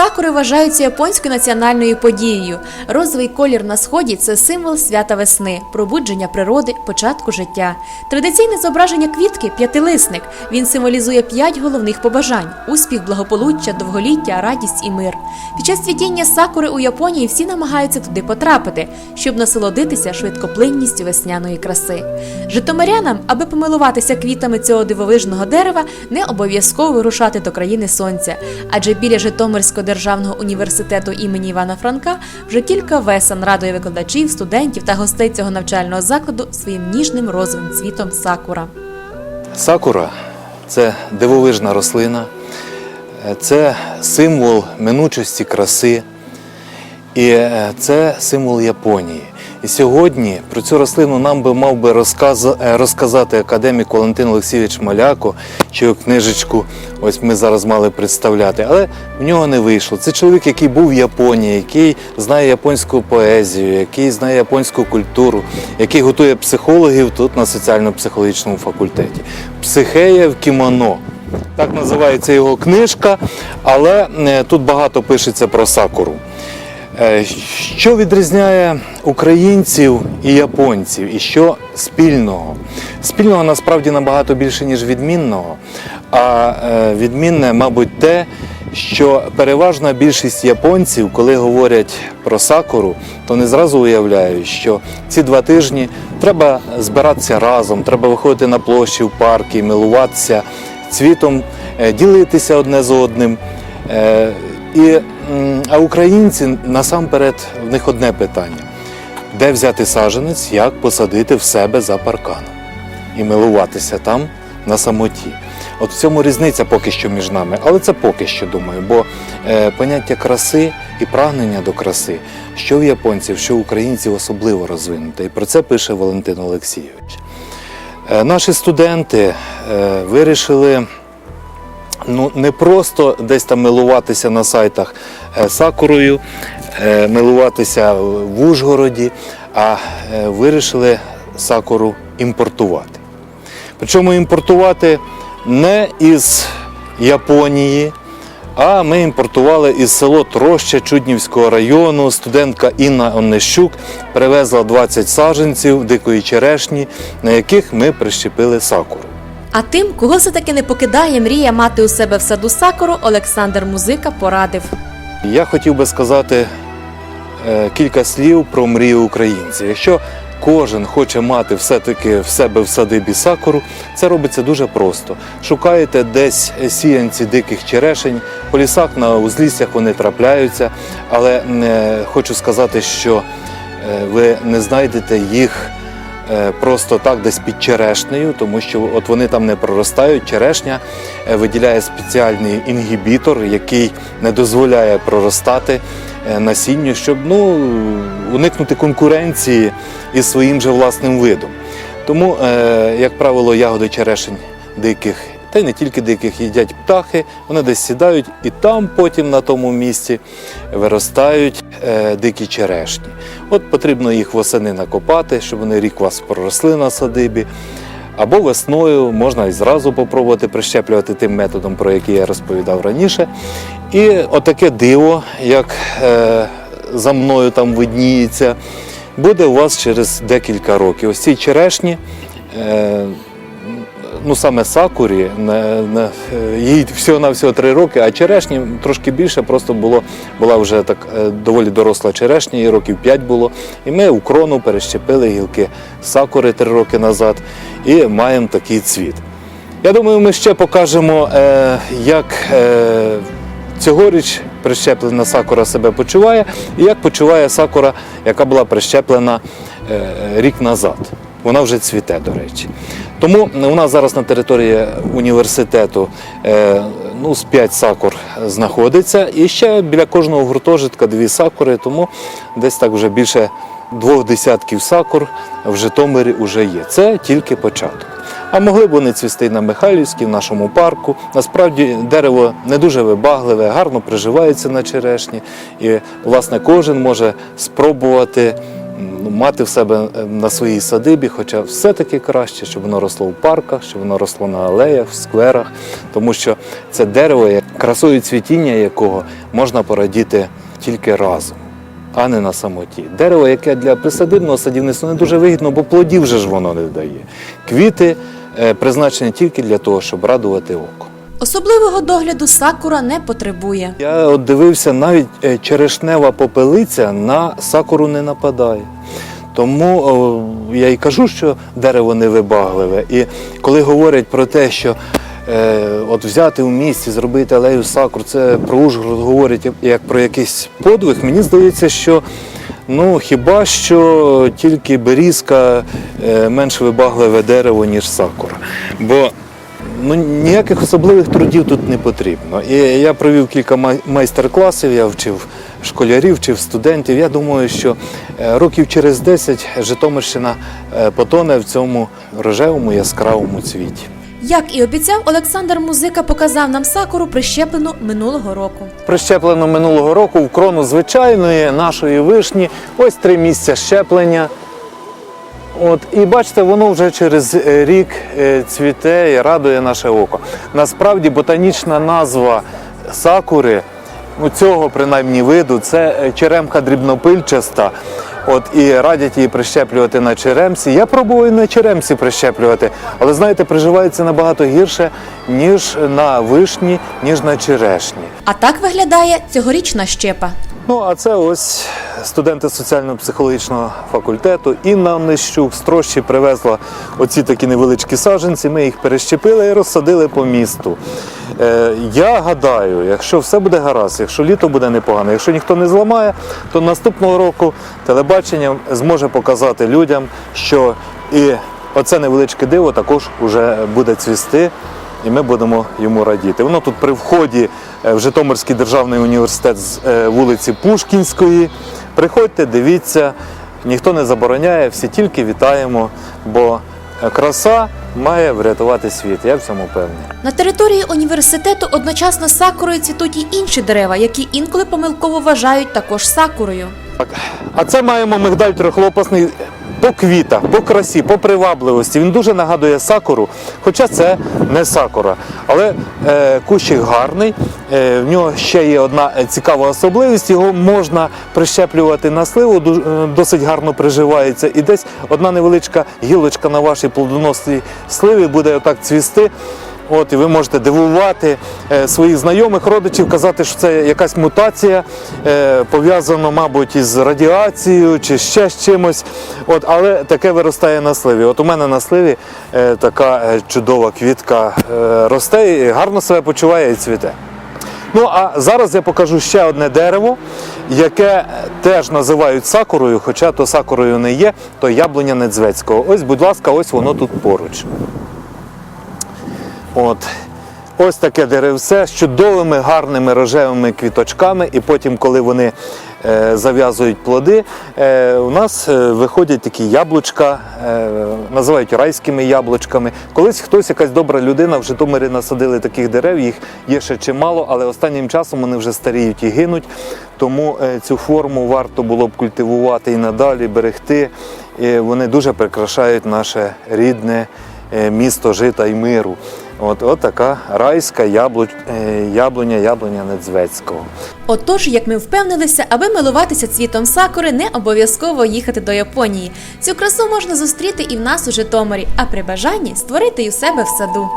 сакури вважаються японською національною подією. Розовий колір на сході це символ свята весни, пробудження природи, початку життя. Традиційне зображення квітки п'ятилисник. Він символізує п'ять головних побажань: успіх, благополуччя, довголіття, радість і мир. Під час цвітіння сакури у Японії всі намагаються туди потрапити, щоб насолодитися швидкоплинністю весняної краси. Житомирянам, аби помилуватися квітами цього дивовижного дерева, не обов'язково вирушати до країни сонця, адже біля Житомирського державного університету імені Івана Франка вже кілька весен радує викладачів, студентів та гостей цього навчального закладу своїм ніжним розовим цвітом сакура. Сакура це дивовижна рослина, це символ минучості краси, і е, це символ Японії. І сьогодні про цю рослину нам би мав би розказ- е, розказати академік Валентин Олексійович Маляко, чию книжечку ось ми зараз мали представляти, але в нього не вийшло. Це чоловік, який був в Японії, який знає японську поезію, який знає японську культуру, який готує психологів тут на соціально-психологічному факультеті. Психея в кімоно. Так називається його книжка, але е, тут багато пишеться про сакуру. Е, Що відрізняє українців і японців, і що спільного? Спільного насправді набагато більше, ніж відмінного. А е, відмінне, мабуть, те, що переважна більшість японців, коли говорять про сакуру, то не зразу уявляють, що ці два тижні треба збиратися разом, треба виходити на площі, в парки, милуватися цвітом, е, ділитися одне з одним. І, а українці насамперед в них одне питання: де взяти саженець, як посадити в себе за парканом і милуватися там на самоті. От в цьому різниця поки що між нами, але це поки що думаю, бо е, поняття краси і прагнення до краси, що в японців, що в українців особливо розвинуте. І про це пише Валентин Олексійович. Е, наші студенти е, вирішили ну, не просто десь там милуватися на сайтах е, сакурою, е, милуватися в Ужгороді, а е, вирішили сакуру імпортувати. Причому імпортувати не із Японії, а ми імпортували із село Троща Чуднівського району. Студентка Інна Онищук привезла 20 саджанців дикої черешні, на яких ми прищепили сакуру. А тим, кого все таки не покидає мрія мати у себе в саду сакуру, Олександр Музика порадив. Я хотів би сказати е, кілька слів про мрію українців. Якщо кожен хоче мати все-таки в себе в садибі сакуру, це робиться дуже просто. Шукаєте десь сіянці диких черешень, по лісах на узліссях вони трапляються, але е, хочу сказати, що е, ви не знайдете їх просто так десь під черешнею, тому що от вони там не проростають. Черешня е, виділяє спеціальний інгібітор, який не дозволяє проростати е, насінню, щоб ну, уникнути конкуренції із своїм же власним видом. Тому, е, як правило, ягоди черешень диких, та й не тільки диких, їдять птахи, вони десь сідають і там потім на тому місці виростають е, дикі черешні. От потрібно їх восени накопати, щоб вони рік вас проросли на садибі. Або весною можна і зразу попробувати прищеплювати тим методом, про який я розповідав раніше. І отаке диво, як е, за мною там видніється, буде у вас через декілька років. Ось ці черешні, е, ну саме сакурі, на, на, їй всього-навсього три роки, а черешні трошки більше, просто було, була вже так е, доволі доросла черешня, їй років 5 було. І ми у крону перещепили гілки сакури три роки назад і маємо такий цвіт. Я думаю, ми ще покажемо, е, як е, цьогоріч прищеплена сакура себе почуває, і як почуває сакура, яка була прищеплена е, рік назад. Вона вже цвіте, до речі. Тому у нас зараз на території університету е, ну, з 5 сакур знаходиться, і ще біля кожного гуртожитка дві сакури, тому десь так вже більше двох десятків сакур в Житомирі вже є. Це тільки початок. А могли б вони цвісти на Михайлівській, в нашому парку. Насправді дерево не дуже вибагливе, гарно приживається на черешні. І, власне, кожен може спробувати мати в себе е, на своїй садибі, хоча все-таки краще, щоб воно росло в парках, щоб воно росло на алеях, в скверах, тому що це дерево, красою цвітіння якого можна порадіти тільки разом. А не на самоті. Дерево, яке для присадибного садівництва не дуже вигідно, бо плодів же ж воно не дає. Квіти е, призначені тільки для того, щоб радувати око. Особливого догляду сакура не потребує. Я от дивився, навіть е, черешнева попелиця на сакуру не нападає. Тому о, я і кажу, що дерево невибагливе. І коли говорять про те, що е, от взяти в місті, зробити алею сакур, це про Ужгород говорять як про якийсь подвиг, мені здається, що ну хіба що тільки берізка е, менш вибагливе дерево, ніж сакура. Бо Ну, ніяких особливих трудів тут не потрібно. І я провів кілька май- майстер-класів, я вчив школярів, вчив студентів. Я думаю, що е, років через 10 Житомирщина е, потоне в цьому рожевому яскравому цвіті. Як і обіцяв, Олександр Музика показав нам сакуру прищеплену минулого року. Прищеплено минулого року в крону звичайної нашої вишні. Ось три місця щеплення. От, і бачите, воно вже через е, рік е, цвіте і радує наше око. Насправді ботанічна назва сакури, ну, цього принаймні виду, це е, черемха дрібнопильчаста. От і радять її прищеплювати на черемсі. Я пробував і на черемсі прищеплювати, але знаєте, приживається набагато гірше, ніж на вишні, ніж на черешні. А так виглядає цьогорічна щепа. Ну, а це ось студенти соціально-психологічного факультету. Інна Онищук з Трощі привезла оці такі невеличкі саджанці. Ми їх перещепили і розсадили по місту. Е, я гадаю, якщо все буде гаразд, якщо літо буде непогане, якщо ніхто не зламає, то наступного року телебачення зможе показати людям, що і оце невеличке диво також уже буде цвісти і ми будемо йому радіти. Воно тут при вході е, в Житомирський державний університет з е, вулиці Пушкінської. Приходьте, дивіться, ніхто не забороняє, всі тільки вітаємо, бо краса має врятувати світ. Я в цьому певний. На території університету одночасно сакурою цвітуть і інші дерева, які інколи помилково вважають також сакурою. А це маємо мигдаль трьохлопасний по квітах, по красі, по привабливості. Він дуже нагадує сакуру, хоча це не сакура. Але е, кущик гарний. Е, в нього ще є одна е, цікава особливість. Його можна прищеплювати на сливу, е, досить гарно приживається. І десь одна невеличка гілочка на вашій плодоносній сливі буде отак цвісти. От, і ви можете дивувати е, своїх знайомих, родичів, казати, що це якась мутація, е, пов'язано, мабуть, із радіацією чи ще з чимось. От, але таке виростає на сливі. От у мене на сливі е, така чудова квітка росте і гарно себе почуває і цвіте. Ну а зараз я покажу ще одне дерево, яке теж називають сакурою, хоча то сакурою не є, то яблуня Недзвецького. Ось, будь ласка, ось воно тут поруч. От. Ось таке деревце з чудовими гарними рожевими квіточками, і потім, коли вони е, зав'язують плоди, е, у нас е, виходять такі яблучка, е, називають райськими яблучками. Колись хтось, якась добра людина в Житомирі насадили таких дерев, їх є ще чимало, але останнім часом вони вже старіють і гинуть. Тому е, цю форму варто було б культивувати і надалі, берегти. І вони дуже прикрашають наше рідне е, місто жита і миру. От, от така райська яблуч, е, яблуня, яблуня Недзвецького. Отож, як ми впевнилися, аби милуватися цвітом сакури, не обов'язково їхати до Японії. Цю красу можна зустріти і в нас у Житомирі, а при бажанні створити у себе в саду.